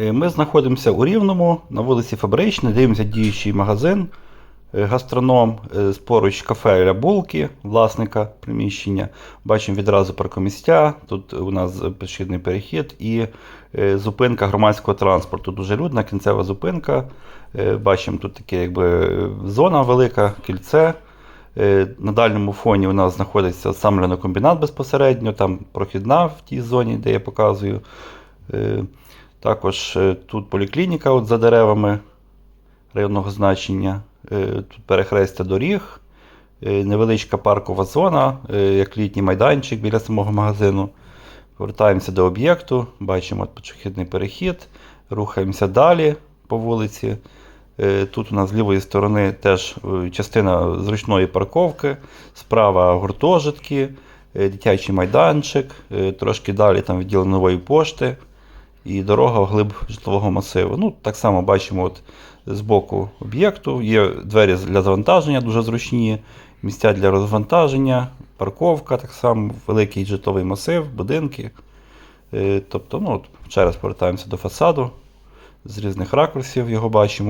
Е, Ми знаходимося у Рівному на вулиці Фабрична, дивимося діючий магазин, е, гастроном, е, поруч кафе «Ля Булки, власника приміщення. Бачимо відразу паркомістя, тут у нас пішохідний перехід і зупинка громадського транспорту. Дуже людна, кінцева зупинка. Бачимо тут таке якби зона велика, кільце. На дальньому фоні у нас знаходиться сам льонокомбінат безпосередньо, там прохідна в тій зоні, де я показую. Також е, тут поліклініка от за деревами районного значення. Е, Тут перехрестя доріг, е, невеличка паркова зона, як літній майданчик біля самого магазину. Повертаємося до об'єкту, бачимо от пішохідний перехід, рухаємося далі по вулиці. Тут у нас з лівої сторони теж частина зручної парковки, справа гуртожитки, дитячий майданчик, трошки далі там відділ нової пошти і дорога вглиб житлового масиву. Ну, так само бачимо от з боку об'єкту. Є двері для завантаження дуже зручні, місця для розвантаження, парковка, так само, великий житловий масив, будинки. Е, Тобто, ну, от ще раз повертаємося до фасаду. З різних ракурсів його бачимо.